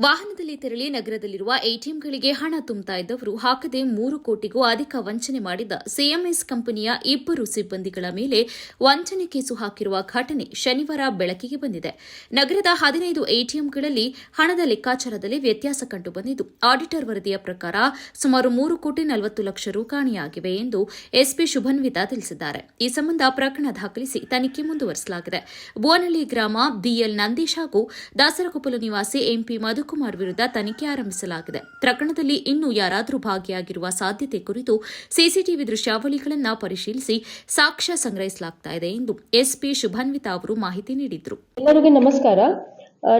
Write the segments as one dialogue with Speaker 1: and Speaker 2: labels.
Speaker 1: ವಾಹನದಲ್ಲಿ ತೆರಳಿ ನಗರದಲ್ಲಿರುವ ಎಟಿಎಂಗಳಿಗೆ ಹಣ ತುಂಬುತ್ತಾ ಇದ್ದವರು ಹಾಕದೆ ಮೂರು ಕೋಟಿಗೂ ಅಧಿಕ ವಂಚನೆ ಮಾಡಿದ ಸಿಎಂಎಸ್ ಕಂಪನಿಯ ಇಬ್ಬರು ಸಿಬ್ಬಂದಿಗಳ ಮೇಲೆ ವಂಚನೆ ಕೇಸು ಹಾಕಿರುವ ಘಟನೆ ಶನಿವಾರ ಬೆಳಕಿಗೆ ಬಂದಿದೆ. ನಗರದ ಹದಿನೈದು ಎಟಿಎಂಗಳಲ್ಲಿ ಹಣದ ಲೆಕ್ಕಾಚಾರದಲ್ಲಿ ವ್ಯತ್ಯಾಸ ಕಂಡುಬಂದಿದ್ದು, ಆಡಿಟರ್ ವರದಿಯ ಪ್ರಕಾರ ಸುಮಾರು ಮೂರು ಕೋಟಿ ನಲವತ್ತು ಲಕ್ಷ ರು ಕಾಣೆಯಾಗಿವೆ ಎಂದು ಎಸ್ಪಿ ಶುಭನ್ವಿತಾ ತಿಳಿಸಿದ್ದಾರೆ. ಈ ಸಂಬಂಧ ಪ್ರಕರಣ ದಾಖಲಿಸಿ ತನಿಖೆ ಮುಂದುವರೆಸಲಾಗಿದೆ. ಬೋನಹಳ್ಳಿ ಗ್ರಾಮ ಬಿಎಲ್ ನಂದೀಶ್ ಹಾಗೂ ದಾಸರಕೊಪ್ಪಲು ನಿವಾಸಿ ಎಂಪಿ ಮಧುಕುಮಾರ್ ವಿರುದ್ಧ ತನಿಖೆ ಆರಂಭಿಸಲಾಗಿದೆ. ಪ್ರಕರಣದಲ್ಲಿ ಇನ್ನೂ ಯಾರಾದರೂ ಭಾಗಿಯಾಗಿರುವ ಸಾಧ್ಯತೆ ಕುರಿತು ಸಿಸಿಟಿವಿ ದೃಶ್ಯಾವಳಿಗಳನ್ನು ಪರಿಶೀಲಿಸಿ ಸಾಕ್ಷ್ಯ ಸಂಗ್ರಹಿಸಲಾಗ್ತಾ ಇದೆ ಎಂದು ಎಸ್ಪಿ ಶುಭನ್ವಿತಾ ಅವರು ಮಾಹಿತಿ ನೀಡಿದರು.
Speaker 2: ಎಲ್ಲರಿಗೂ ನಮಸ್ಕಾರ.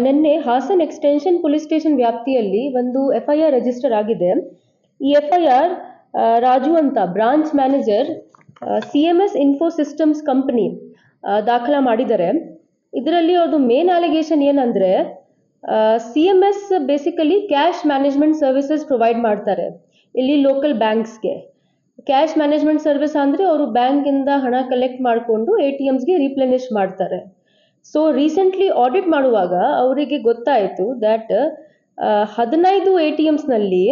Speaker 2: ನಿನ್ನೆ ಹಾಸನ್ ಎಕ್ಸ್ಟೆನ್ಷನ್ ಪೊಲೀಸ್ ಸ್ಟೇಷನ್ ವ್ಯಾಪ್ತಿಯಲ್ಲಿ ಒಂದು ಎಫ್ಐಆರ್ ರಿಜಿಸ್ಟರ್ ಆಗಿದೆ. ಈ ಎಫ್ಐಆರ್ ರಾಜು ಅಂತ branch manager C M S Infosystems company ದಾಖಲ ಮಾಡಿದ್ದಾರೆ. ಇದರಲ್ಲಿ ಅವ್ರದ್ದು ಮೇನ್ ಅಲಿಗೇಷನ್ ಏನಂದ್ರೆ C M S basically cash management services provide ಮಾಡ್ತಾರೆ. ಇಲ್ಲಿ ಲೋಕಲ್ ಬ್ಯಾಂಕ್ಸ್ಗೆ ಕ್ಯಾಶ್ ಮ್ಯಾನೇಜ್ಮೆಂಟ್ ಸರ್ವಿಸ್ ಅಂದರೆ ಅವರು ಬ್ಯಾಂಕಿಂದ ಹಣ ಕಲೆಕ್ಟ್ ಮಾಡಿಕೊಂಡು ಎ ಟಿ ಎಮ್ಸ್ಗೆ ರೀಪ್ಲೆನಿಶ್ ಮಾಡ್ತಾರೆ. ಸೊ ರೀಸೆಂಟ್ಲಿ ಆಡಿಟ್ ಮಾಡುವಾಗ ಅವರಿಗೆ ಗೊತ್ತಾಯಿತು ದ್ಯಾಟ್ ಹದಿನೈದು ಎ ಟಿ ಎಮ್ಸ್ನಲ್ಲಿ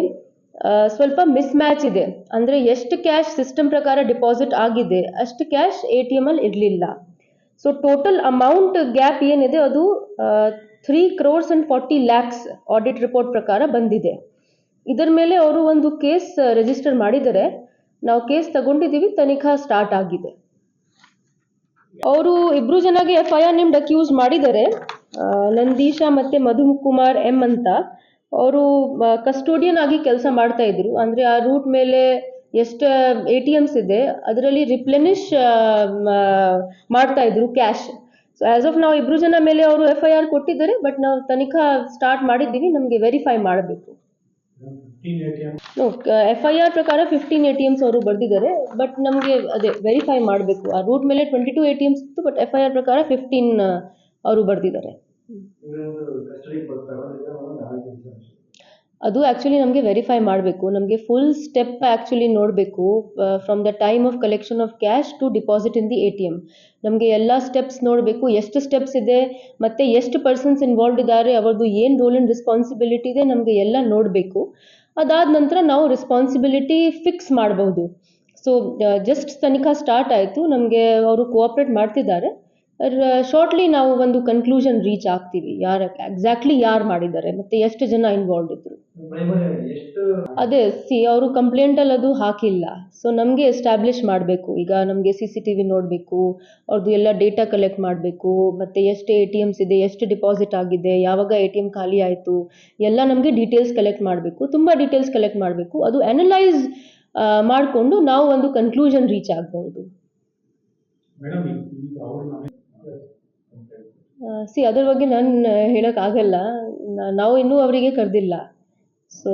Speaker 2: ಸ್ವಲ್ಪ ಮಿಸ್ ಮ್ಯಾಚ್ ಇದೆ. ಅಂದರೆ ಎಷ್ಟು ಕ್ಯಾಶ್ ಸಿಸ್ಟಮ್ ಪ್ರಕಾರ ಡಿಪಾಸಿಟ್ ಆಗಿದೆ, ಅಷ್ಟು ಕ್ಯಾಶ್ ಎ ಟಿ ಎಂ ಅಲ್ಲಿ ಇರಲಿಲ್ಲ. ಸೊ ಟೋಟಲ್ ಅಮೌಂಟ್ ಗ್ಯಾಪ್ ಏನಿದೆ ಅದು three crores and forty lakhs audit report ಪ್ರಕಾರ ಬಂದಿದೆ. ಇದರ ಮೇಲೆ ಅವರು ಒಂದು ಕೇಸ್ ರಿಜಿಸ್ಟರ್ ಮಾಡಿದ್ದಾರೆ ನಾವು ಕೇಸ್ ತಗೊಂಡಿದ್ದೀವಿ, ತನಿಖಾ ಸ್ಟಾರ್ಟ್ ಆಗಿದೆ. ಅವರು ಇಬ್ರು ಜನಗೆ F I R named accuse ಮಾಡಿದ್ದಾರೆ ನಂದೀಶಾ ನಂದೀಶ ಮತ್ತೆ ಮಧು ಕುಮಾರ್ ಎಂ ಅಂತ ಅವರು ಕಸ್ಟೋಡಿಯನ್ ಆಗಿ ಕೆಲಸ ಮಾಡ್ತಾ ಇದ್ರು. ಅಂದ್ರೆ ಆ ರೂಟ್ ಮೇಲೆ ಎಷ್ಟು ಎ ಟಿ ಎಮ್ಸ್ ಇದೆ, ಅದರಲ್ಲಿ ರಿಪ್ಲೆನಿಶ್ ಮಾಡ್ತಾ ಇದ್ರು ಕ್ಯಾಶ್ ಸೊ ಆಸ್ ಆಫ್ ನಾವು ಇಬ್ರು ಜನ ಮೇಲೆ ಅವರು ಎಫ್ ಐ ಆರ್ ಕೊಟ್ಟಿದ್ದಾರೆ ಬಟ್ ನಾವು ತನಿಖಾ ಸ್ಟಾರ್ಟ್ ಮಾಡಿದ್ದೀವಿ, ನಮಗೆ ವೆರಿಫೈ ಮಾಡಬೇಕು. ಎಫ್ ಐ ಆರ್ ಪ್ರಕಾರ ಫಿಫ್ಟೀನ್ ಎ ಟಿ ಎಮ್ಸ್ ಅವರು ಬರೆದಿದ್ದಾರೆ ಬಟ್ ನಮಗೆ ಅದೇ ವೆರಿಫೈ ಮಾಡಬೇಕು. ಆ ರೂಟ್ ಮೇಲೆ twenty two A T Ms ಇತ್ತು ಬಟ್ ಎಫ್ ಐ ಆರ್ ಪ್ರಕಾರ ಫಿಫ್ಟೀನ್ ಅವರು ಬರೆದಿದ್ದಾರೆ ಅದು ಆ್ಯಕ್ಚುಲಿ ನಮಗೆ ವೆರಿಫೈ ಮಾಡಬೇಕು. ನಮಗೆ ಫುಲ್ ಸ್ಟೆಪ್ ಆ್ಯಕ್ಚುಲಿ ನೋಡಬೇಕು from the time of collection of cash to deposit in the A T M ನಮಗೆ ಎಲ್ಲ ಸ್ಟೆಪ್ಸ್ ನೋಡಬೇಕು, ಎಷ್ಟು ಸ್ಟೆಪ್ಸ್ ಇದೆ, ಮತ್ತು ಎಷ್ಟು ಪರ್ಸನ್ಸ್ ಇನ್ವಾಲ್ವ್ ಇದ್ದಾರೆ, ಅವ್ರದ್ದು ಏನು ರೋಲ್ ಆ್ಯಂಡ್ ರೆಸ್ಪಾನ್ಸಿಬಿಲಿಟಿ ಇದೆ, ನಮಗೆ ಎಲ್ಲ ನೋಡಬೇಕು. ಅದಾದ ನಂತರ ನಾವು ರೆಸ್ಪಾನ್ಸಿಬಿಲಿಟಿ ಫಿಕ್ಸ್ ಮಾಡಬಹುದು ಸೊ ಜಸ್ಟ್ ತನಿಖಾ ಸ್ಟಾರ್ಟ್ ಆಯಿತು, ನಮಗೆ ಅವರು ಕೋಆಪ್ರೇಟ್ ಮಾಡ್ತಿದ್ದಾರೆ. ಶಾರ್ಟ್ಲಿ ನಾವು ಒಂದು ಕನ್ಕ್ಲೂಷನ್ ರೀಚ್ ಆಗ್ತೀವಿ, ಯಾರು ಎಕ್ಸಾಕ್ಟ್ಲಿ ಯಾರು ಮಾಡಿದ್ದಾರೆ, ಮತ್ತು ಎಷ್ಟು ಜನ ಇನ್ವಾಲ್ವ್ ಇದ್ರು. ಅದೇ ಸಿ ಅವರು ಕಂಪ್ಲೇಂಟಲ್ಲಿ ಅದು ಹಾಕಿಲ್ಲ. ಸೊ ನಮಗೆ ಎಸ್ಟಾಬ್ಲಿಷ್ ಮಾಡಬೇಕು. ಈಗ ನಮಗೆ ಸಿ ಸಿ ಟಿ ವಿ ನೋಡಬೇಕು ಅವ್ರದ್ದು ಎಲ್ಲ ಡೇಟಾ ಕಲೆಕ್ಟ್ ಮಾಡಬೇಕು ಮತ್ತು ಎಷ್ಟು ಎ ಟಿ ಎಮ್ಸ್ ಇದೆ ಎಷ್ಟು ಡಿಪಾಸಿಟ್ ಆಗಿದೆ ಯಾವಾಗ ಎ ಟಿ ಎಂ ಖಾಲಿ ಆಯಿತು ಎಲ್ಲ ನಮಗೆ ಡೀಟೇಲ್ಸ್ ಕಲೆಕ್ಟ್ ಮಾಡಬೇಕು. ತುಂಬ ಡೀಟೇಲ್ಸ್ ಕಲೆಕ್ಟ್ ಮಾಡಬೇಕು. ಅದು ಅನಲೈಸ್ ಮಾಡಿಕೊಂಡು ನಾವು ಒಂದು ಕನ್ಕ್ಲೂಷನ್ ರೀಚ್ ಆಗಬಹುದು. ಸಿ ಅದ್ರ ಬಗ್ಗೆ ನಾನು ಹೇಳೋಕ್ಕಾಗಲ್ಲ ನಾವು ಇನ್ನೂ ಅವರಿಗೆ ಕರೆದಿಲ್ಲ. ಸೊ